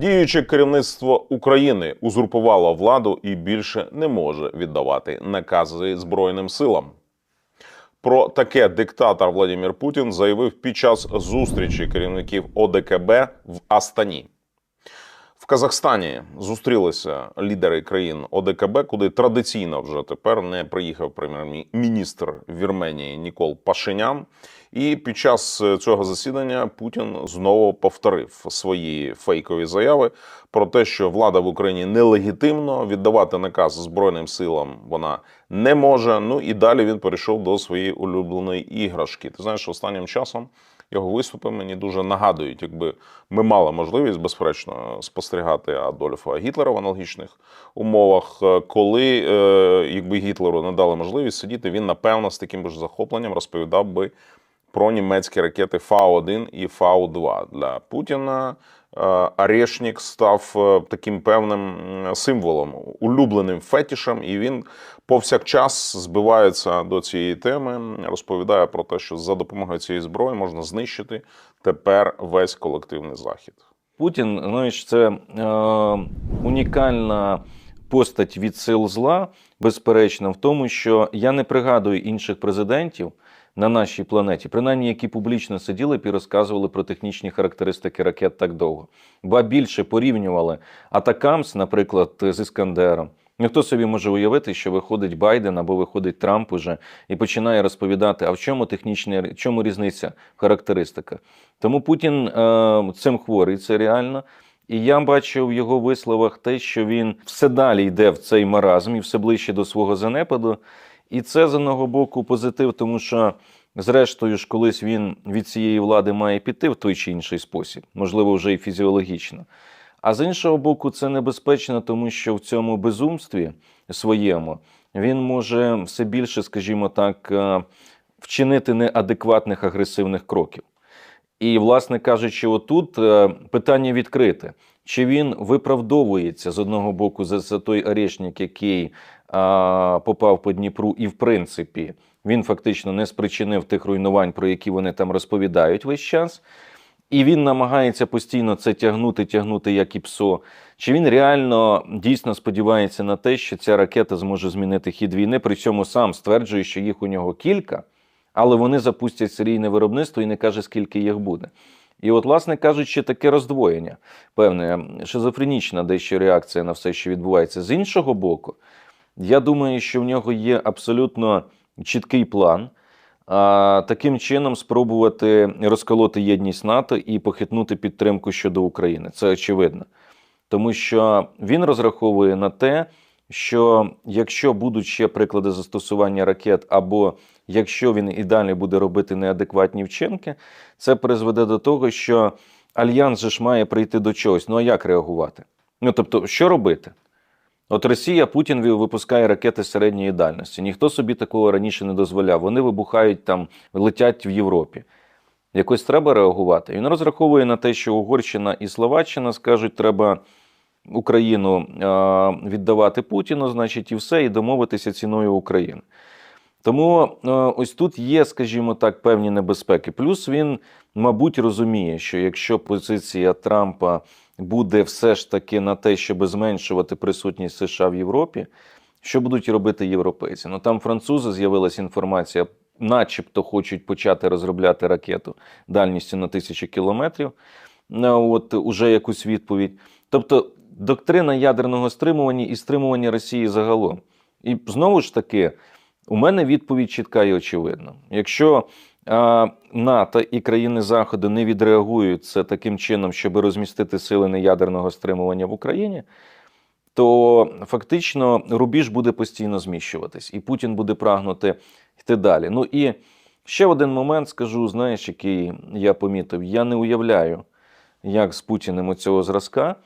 Діюче керівництво України узурпувало владу і більше не може віддавати накази Збройним силам. Про таке диктатор Владимир Путін заявив під час зустрічі керівників ОДКБ в Астані. Казахстані зустрілися лідери країн ОДКБ, куди традиційно вже тепер не приїхав прем'єр-міністр Вірменії Нікол Пашинян. І під час цього засідання Путін знову повторив свої фейкові заяви про те, що влада в Україні нелегітимно віддавати наказ збройним силам вона не може. Ну і далі він перейшов до своєї улюбленої іграшки. Ти знаєш, останнім часом його виступи мені дуже нагадують, якби ми мали можливість, безперечно, спостерігати Адольфа Гітлера в аналогічних умовах, коли е, якби Гітлеру надали можливість сидіти, він напевно з таким ж захопленням розповідав би про німецькі ракети Фау-1 і Фау-2 для Путіна. Арешнік став е, таким певним символом, улюбленим фетішем, і він повсякчас збивається до цієї теми, розповідає про те, що за допомогою цієї зброї можна знищити тепер весь колективний захід. Путін, знаєш, це е, унікальна постать від сил зла, безперечно, в тому, що я не пригадую інших президентів на нашій планеті, принаймні, які публічно сиділи і розказували про технічні характеристики ракет так довго. Ба більше порівнювали Атакамс, наприклад, з Іскандером. Ніхто собі може уявити, що виходить Байден або виходить Трамп уже і починає розповідати, а в чому технічна чому різниця в характеристиках. Тому Путін е, цим хворий, це реально. І я бачу в його висловах те, що він все далі йде в цей маразм і все ближче до свого занепаду. І це з одного боку позитив, тому що, зрештою ж, колись він від цієї влади має піти в той чи інший спосіб, можливо, вже і фізіологічно. А з іншого боку, це небезпечно, тому що в цьому безумстві своєму він може все більше, скажімо так, е, вчинити неадекватних агресивних кроків. І, власне кажучи, отут е, питання відкрите. Чи він виправдовується з одного боку за, той орешник, який попав по Дніпру, і в принципі він фактично не спричинив тих руйнувань, про які вони там розповідають весь час. І він намагається постійно це тягнути, тягнути як і псо. Чи він реально дійсно сподівається на те, що ця ракета зможе змінити хід війни? При цьому сам стверджує, що їх у нього кілька, але вони запустять серійне виробництво і не каже, скільки їх буде. І, от, власне кажучи, таке роздвоєння, певне, шизофренічна дещо реакція на все, що відбувається. З іншого боку, я думаю, що в нього є абсолютно чіткий план. Таким чином спробувати розколоти єдність НАТО і похитнути підтримку щодо України. Це очевидно. Тому що він розраховує на те, що якщо будуть ще приклади застосування ракет, або якщо він і далі буде робити неадекватні вчинки, це призведе до того, що альянс же ж має прийти до чогось. Ну а як реагувати? Ну тобто, що робити? От Росія Путін випускає ракети середньої дальності. Ніхто собі такого раніше не дозволяв. Вони вибухають там, летять в Європі. Якось треба реагувати. Він розраховує на те, що Угорщина і Словаччина скажуть, треба Україну віддавати Путіну, значить, і все, і домовитися ціною України. Тому ось тут є, скажімо так, певні небезпеки. Плюс він, мабуть, розуміє, що якщо позиція Трампа буде все ж таки на те, щоб зменшувати присутність США в Європі, що будуть робити європейці? Ну там французи з'явилася інформація, начебто хочуть почати розробляти ракету дальністю на тисячу кілометрів. От уже якусь відповідь. Тобто доктрина ядерного стримування і стримування Росії загалом. І знову ж таки, у мене відповідь чітка і очевидна. Якщо НАТО і країни Заходу не відреагують це таким чином, щоб розмістити сили неядерного стримування в Україні, то фактично рубіж буде постійно зміщуватись, і Путін буде прагнути йти далі. Ну і ще один момент скажу, знаєш, який я помітив: я не уявляю, як з Путіним у цього зразка.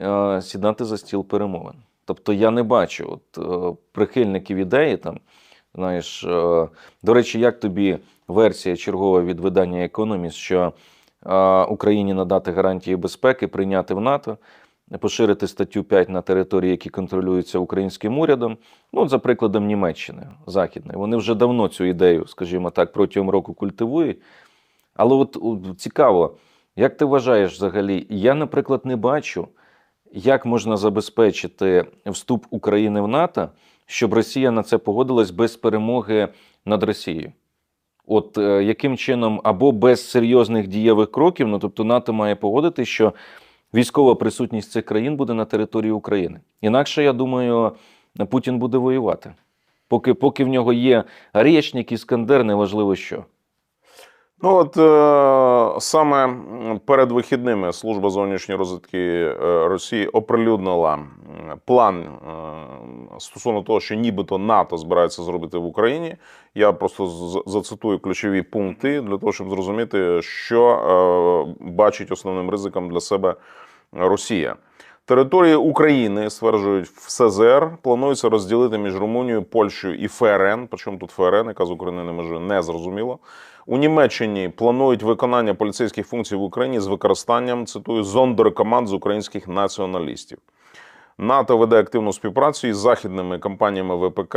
Е, сідати за стіл перемовин. Тобто я не бачу от, е, прихильників ідеї там. Знаєш, е, до речі, як тобі версія чергова від видання Економіст, що Україні надати гарантії безпеки, прийняти в НАТО, поширити статтю 5 на території, які контролюються українським урядом, ну, за прикладом Німеччини Західної. Вони вже давно цю ідею, скажімо так, протягом року культивують. Але от цікаво, як ти вважаєш взагалі, я, наприклад, не бачу як можна забезпечити вступ України в НАТО, щоб Росія на це погодилась без перемоги над Росією. От е, яким чином або без серйозних дієвих кроків, ну тобто НАТО має погодити, що військова присутність цих країн буде на території України. Інакше, я думаю, Путін буде воювати. Поки, поки в нього є Рєчник, Іскандер, неважливо що. Ну от е, саме перед вихідними служба зовнішньої розвідки е, Росії оприлюднила план стосовно того, що нібито НАТО збирається зробити в Україні. Я просто зацитую ключові пункти для того, щоб зрозуміти, що е, бачить основним ризиком для себе Росія. Території України стверджують в СЗР планується розділити між Румунією, Польщею і ФРН. Причому тут ФРН, яка з України не межує, не зрозуміло. У Німеччині планують виконання поліцейських функцій в Україні з використанням цитую зондеркоманд з українських націоналістів. НАТО веде активну співпрацю із західними компаніями ВПК,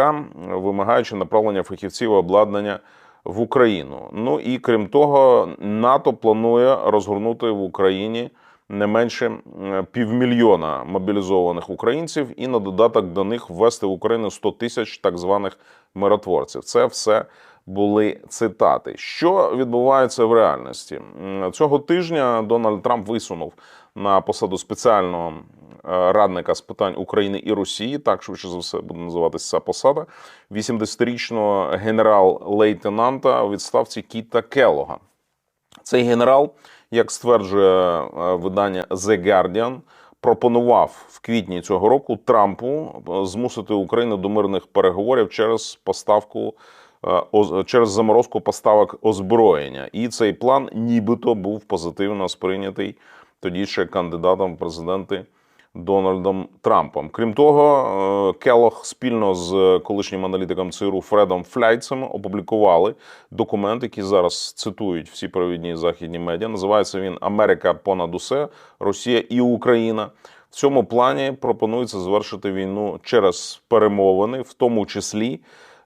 вимагаючи направлення фахівців і обладнання в Україну. Ну і крім того, НАТО планує розгорнути в Україні не менше півмільйона мобілізованих українців, і на додаток до них ввести в Україну 100 тисяч так званих миротворців. Це все були цитати. Що відбувається в реальності? Цього тижня Дональд Трамп висунув на посаду спеціального е, радника з питань України і Росії, так швидше за все буде називатися ця посада, 80-річного генерал-лейтенанта у відставці Кіта Келога. Цей генерал, як стверджує е, видання The Guardian, пропонував в квітні цього року Трампу е, змусити Україну до мирних переговорів через поставку через заморозку поставок озброєння. І цей план нібито був позитивно сприйнятий тоді ще кандидатом в президенти Дональдом Трампом. Крім того, е, Келох спільно з колишнім аналітиком ЦРУ Фредом Фляйцем опублікували документ, який зараз цитують всі провідні західні медіа. Називається він Америка понад усе, Росія і Україна. В цьому плані пропонується завершити війну через перемовини, в тому числі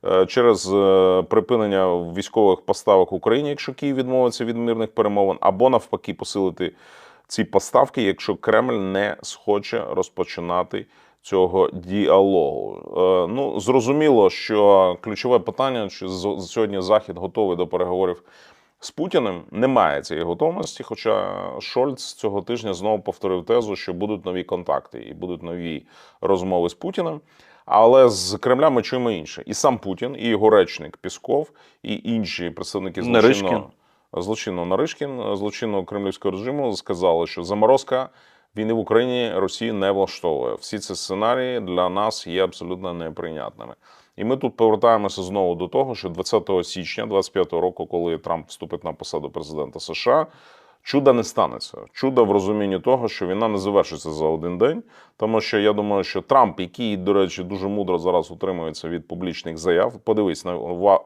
е, через е, припинення військових поставок Україні, якщо Київ відмовиться від мирних перемовин, або навпаки посилити ці поставки, якщо Кремль не схоче розпочинати цього діалогу. Е, Ну зрозуміло, що ключове питання, чи сьогодні Захід готовий до переговорів з Путіним. Немає цієї готовності. Хоча Шольц цього тижня знову повторив тезу, що будуть нові контакти і будуть нові розмови з Путіним. Але з Кремля ми чуємо інше. І сам Путін, і його речник Пісков, і інші представники злочинного злочинного Наришкін, злочинного кремлівського режиму сказали, що заморозка війни в Україні Росії не влаштовує. Всі ці сценарії для нас є абсолютно неприйнятними. І ми тут повертаємося знову до того, що 20 січня 25 року, коли Трамп вступить на посаду президента США, чуда не станеться. Чуда в розумінні того, що війна не завершиться за один день. Тому що я думаю, що Трамп, який, до речі, дуже мудро зараз утримується від публічних заяв, подивись на,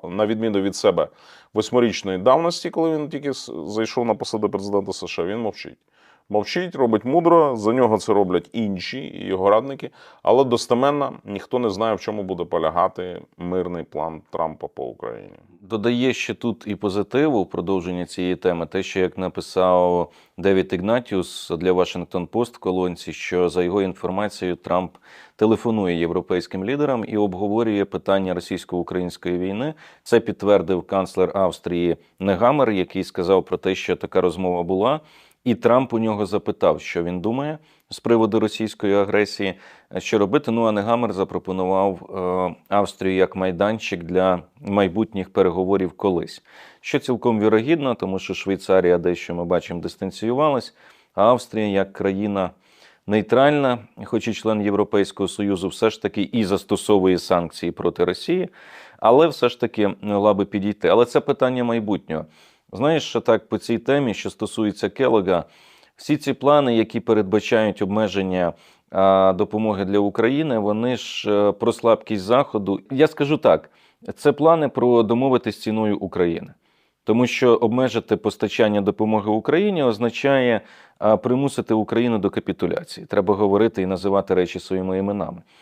на відміну від себе восьмирічної давності, коли він тільки зайшов на посаду президента США, він мовчить. Мовчить, робить мудро. За нього це роблять інші його радники. Але достеменно ніхто не знає, в чому буде полягати мирний план Трампа по Україні. Додає ще тут і позитиву в продовження цієї теми, те, що як написав Девід Ігнатіус для Washington Post в колонці, що за його інформацією Трамп телефонує європейським лідерам і обговорює питання російсько-української війни. Це підтвердив канцлер Австрії Негамер, який сказав про те, що така розмова була. І Трамп у нього запитав, що він думає з приводу російської агресії, що робити. Ну а Негамер запропонував е, Австрію як майданчик для майбутніх переговорів колись, що цілком вірогідно, тому що Швейцарія дещо ми бачимо дистанціювалась, а Австрія як країна нейтральна, хоч і член Європейського Союзу, все ж таки і застосовує санкції проти Росії, але все ж таки могла би підійти. Але це питання майбутнього. Знаєш, що так по цій темі, що стосується Келога, всі ці плани, які передбачають обмеження допомоги для України, вони ж е, про слабкість Заходу. Я скажу так: це плани про домовитись ціною України. Тому що обмежити постачання допомоги Україні означає примусити Україну до капітуляції. Треба говорити і називати речі своїми іменами.